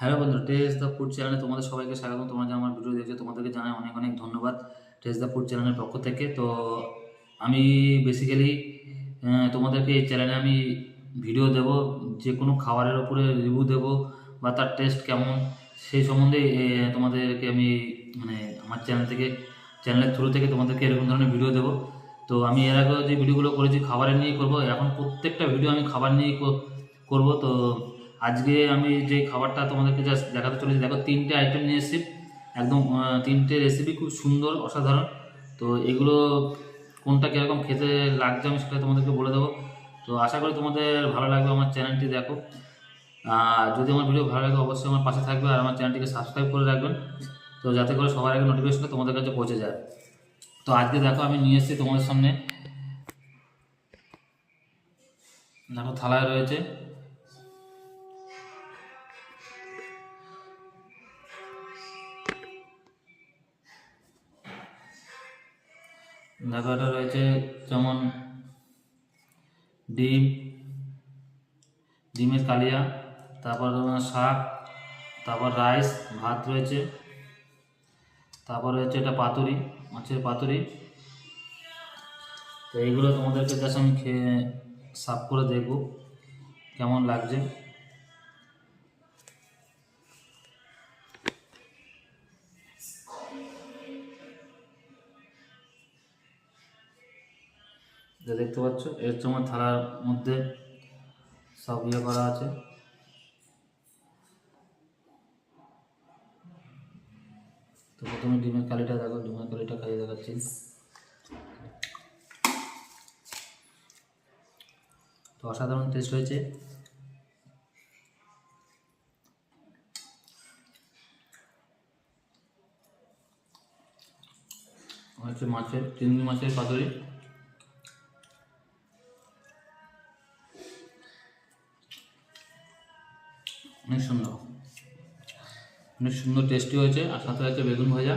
Hello বন্ধুরা test the food চ্যানেলে তোমাদের সবাইকে স্বাগত তোমরা যে আমার ভিডিও দেখছ, তোমাদেরকে জানাই অনেক অনেক ধন্যবাদ টেস্ট দ্য ফুড চ্যানেলের পক্ষ থেকে। তো আমি বেসিক্যালি তোমাদেরকে এই চ্যানেলে আমি ভিডিও দেব যে কোনো খাবারের ওপরে রিভিউ দেব, বা তার টেস্ট কেমন, সেই সম্বন্ধে তোমাদেরকে আমি মানে আমার চ্যানেল থেকে চ্যানেলের থ্রু থেকে তোমাদেরকে এরকম ধরনের ভিডিও দেবো। তো আমি এর আগেও যে ভিডিওগুলো করেছি, খাবারের নিয়ে করব। এখন প্রত্যেকটা ভিডিও আমি খাবার নিয়েই কর- করব। তো আজকে আমি যে খাবারটা তোমাদেরকে জাস্ট দেখাতে চলেছি, দেখো তিনটে আইটেম নিয়ে এসেছি। একদম তিনটে রেসিপি খুব সুন্দর, অসাধারণ। তো এগুলো কোনটা কীরকম খেতে লাগছে আমি সেটা তোমাদেরকে বলে দেবো। তো আশা করি তোমাদের ভালো লাগবে আমার চ্যানেলটি দেখো। যদি আমার ভিডিও ভালো লাগে অবশ্যই আমার পাশে থাকবে আর আমার চ্যানেলটিকে সাবস্ক্রাইব করে রাখবেন। তো যাতে করে সবার আগে নোটিফিকেশনটা তোমাদের কাছে পৌঁছে যায়। তো আজকে দেখো আমি নিয়ে এসেছি তোমাদের সামনে। দেখো থালায় রয়েছে। দেখো এটা রয়েছে যেমন ডিম, ডিমের কালিয়া, তারপর শাক, তারপর রাইস, ভাত রয়েছে, তারপর রয়েছে এটা পাতুরি, মাছের পাতুরি। তো এইগুলো তোমাদেরকে জাস্ট আমি খেয়ে সাফ করে দেখব, কেমন লাগছে। যে দেখতে পাচ্ছ এর আমার থালার মধ্যে সব ইয়ে করা আছে। তো প্রথমে ডিমের কালিটা দেখো, ডিমের কালিটা খাইয়ে দেখাচ্ছি। তো অসাধারণ টেস্ট হয়েছে। মাছের, চিংড়ি মাছের পাতুরি। অনেক সুন্দর। অনেক সুন্দর টেস্টি হয়েছে আর সাথে আছে বেগুন ভাজা।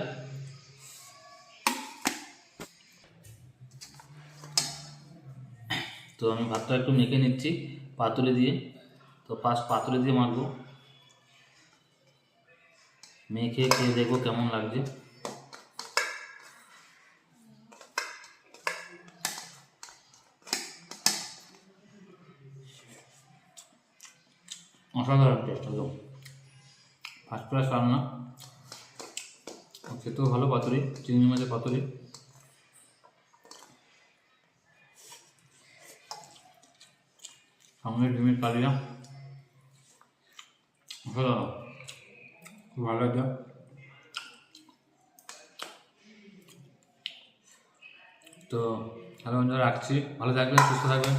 তো আমি ভাতটা একটু মেখে নিচ্ছি পাতুরি দিয়ে। তো পাঁচ পাতুরি দিয়ে মাখবো। মেখে খেয়ে দেখব কেমন লাগছে। অসাধারণ টেস্ট একদম ফার্স্ট ক্লাস রান্না। খেতেও ভালো পাতুরি চিংড়ি মাছের পাতুরি। সামনে ডিমের কালিয়া অসাধারণ খুব ভালো লাগছে তো হ্যালো বন্ধুরা রাখছি। ভালো থাকবেন সুস্থ থাকবেন।